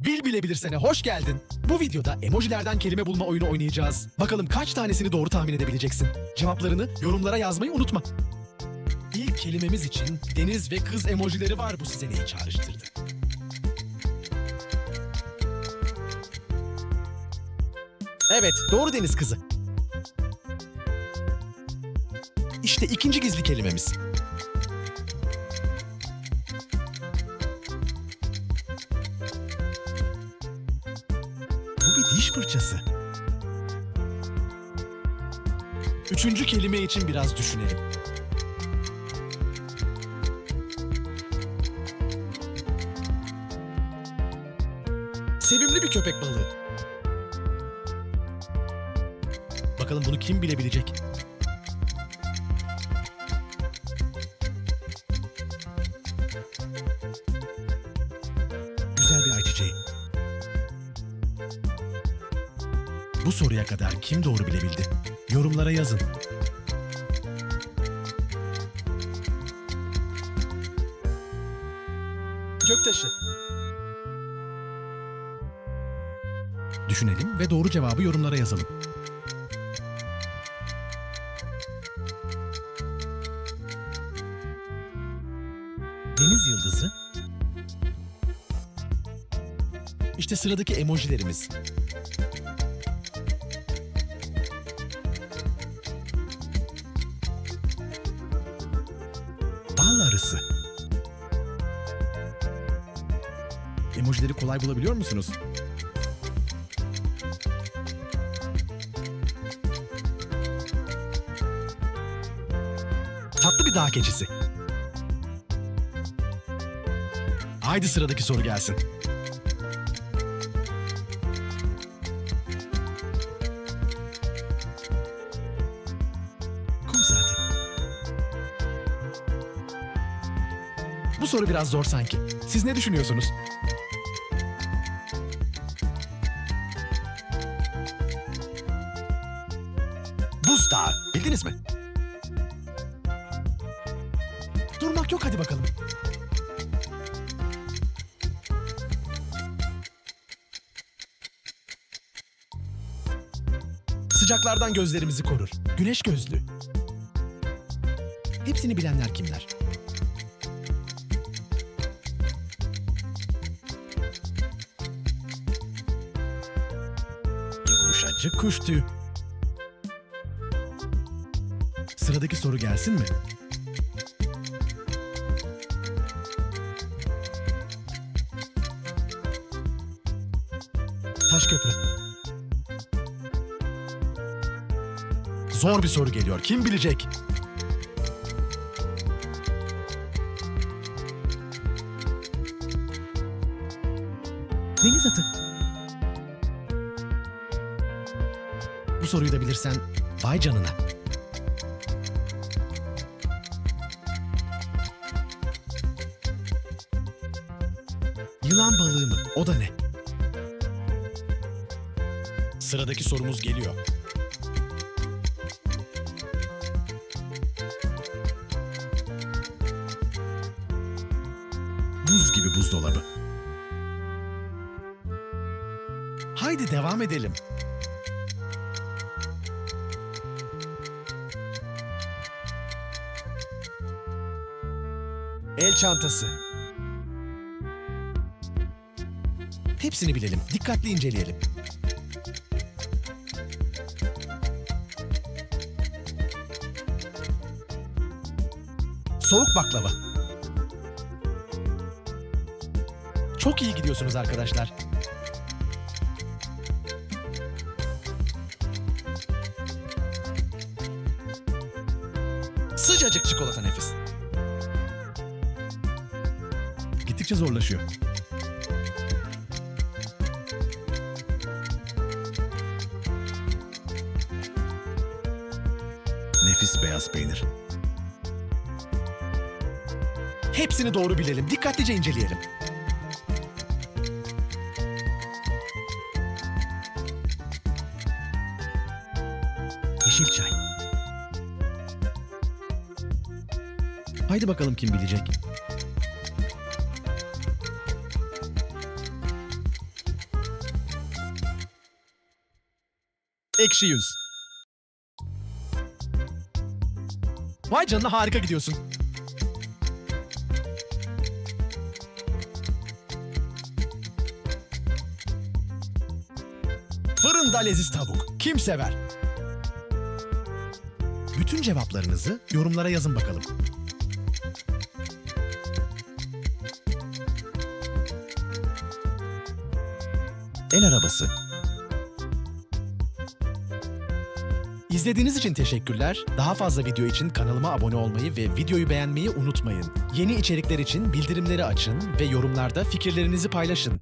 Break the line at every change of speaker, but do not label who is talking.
Bil bile bilirsene hoş geldin. Bu videoda emojilerden kelime bulma oyunu oynayacağız. Bakalım kaç tanesini doğru tahmin edebileceksin. Cevaplarını yorumlara yazmayı unutma. İlk kelimemiz için deniz ve kız emojileri var. Bu size neyi çağrıştırdı? Evet, doğru deniz kızı. İşte ikinci gizli kelimemiz. Diş fırçası. Üçüncü kelime için biraz düşünelim. Sevimli bir köpek balığı. Bakalım bunu kim bilebilecek? Güzel bir ayçiçeği. Bu soruya kadar kim doğru bilebildi? Yorumlara yazın. Göktaşı. Düşünelim ve doğru cevabı yorumlara yazalım. Deniz yıldızı. İşte sıradaki emojilerimiz. Bal arısı. Emojileri kolay bulabiliyor musunuz? Tatlı bir dağ keçisi. Haydi sıradaki soru gelsin. Bu soru biraz zor sanki. Siz ne düşünüyorsunuz? Buz dağı. Bildiniz mi? Durmak yok hadi bakalım. Sıcaklardan gözlerimizi korur. Güneş gözlü. Hepsini bilenler kimler? Yumuşacık kuş tüyü. Sıradaki soru gelsin mi? Taş köprü. Zor bir soru geliyor. Kim bilecek? Deniz atı. Bu soruyu da bilirsen vay canına. Yılan balığı mı? O da ne? Sıradaki sorumuz geliyor. Buz gibi buzdolabı. Haydi devam edelim. El çantası. Hepsini bilelim. Dikkatli inceleyelim. Soğuk baklava. Çok iyi gidiyorsunuz arkadaşlar. Sıcacık çikolata nefis. Gittikçe zorlaşıyor. Nefis beyaz peynir. Hepsini doğru bilelim. Dikkatlice inceleyelim. Yeşil çay. Haydi bakalım kim bilecek. Ekşi yüz. Vay canına harika gidiyorsun. Fırında leziz tavuk. Kim sever? Bütün cevaplarınızı yorumlara yazın bakalım. El arabası. İzlediğiniz için teşekkürler. Daha fazla video için kanalıma abone olmayı ve videoyu beğenmeyi unutmayın. Yeni içerikler için bildirimleri açın ve yorumlarda fikirlerinizi paylaşın.